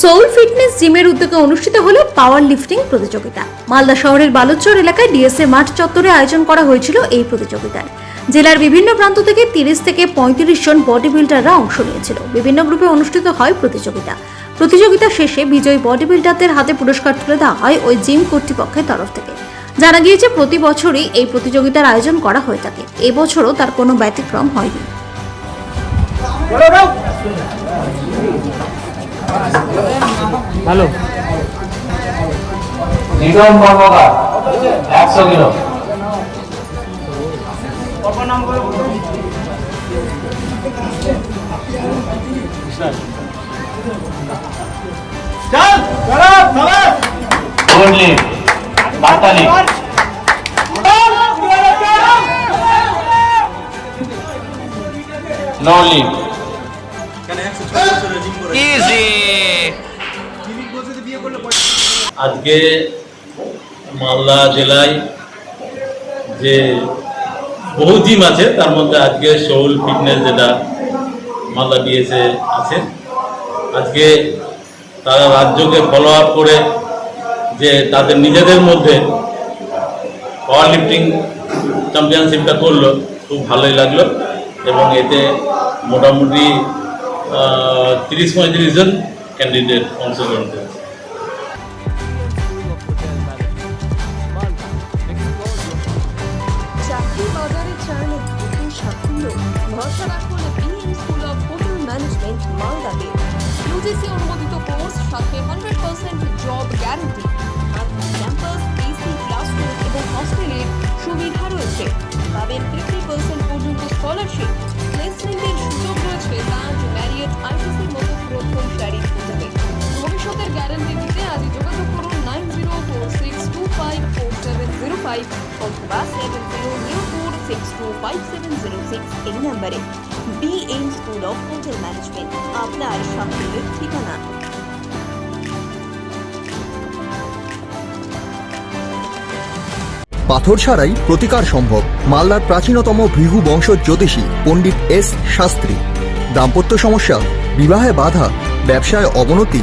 Soul fitness জিমের উদ্যোগে অনুষ্ঠিত হলো পাওয়ার লিফটিং প্রতিযোগিতা। মালদা শহরের বালুচর এলাকায় ডিএসএ মাঠ চত্বরে আয়োজন করা হয়েছিল এই প্রতিযোগিতার জেলার বিভিন্ন প্রান্ত থেকে তিরিশ থেকে পঁয়ত্রিশ জন বডি বিল্ডাররা অংশ নিয়েছিল। বিভিন্ন গ্রুপে অনুষ্ঠিত হয় প্রতিযোগিতা। প্রতিযোগিতা শেষে বিজয়ী বডি বিল্ডারদের হাতে পুরস্কার তুলে দেওয়া হয় ওই জিম কর্তৃপক্ষের তরফ থেকে। জানা গিয়েছে, প্রতি বছরই এই প্রতিযোগিতার আয়োজন করা হয়ে থাকে। এবছরও তার কোনো ব্যতিক্রম হয়নি। ভালো নিগম কর্মকার একশো কিলো। বাতালি নো লিভ আজকে মালদা জেলায় যে বহু জিম আছে, তার মধ্যে আজকে সোল ফিটনেস যেটা মালদা ডিএসএ আছে, আজকে তারা রাজ্যকে ফলো আপ করে যে তাদের নিজেদের মধ্যে পাওয়ার লিফটিং চ্যাম্পিয়নশিপটা করল, খুব ভালোই লাগল এবং এতে মোটামুটি তিরিশ পঁয়ত্রিশ জন ক্যান্ডিডেট অংশগ্রহণ করেছে। বাজারে স্কুল অফ ম্যানেজমেন্ট মালদাতে। UGC percent guarantee. এবং সুবিধা রয়েছে। পাবেন ফিফটি পার্সেন্ট পর্যন্ত স্কলারশিপ গ্যারান্টি দিতে যোগাযোগ করুন nine zero four six two five four seven zero five অথবা seven zero zero four six two five seven zero six এই নাম্বারে। B M school of hotel management আপনার ঠিকানা। পাথর ছাড়াই প্রতিকার সম্ভব, মালদার প্রাচীনতম ভৃহু বংশ জ্যোতিষী পণ্ডিত এস শাস্ত্রী। দাম্পত্য সমস্যা, বিবাহে বাধা, ব্যবসায় অবনতি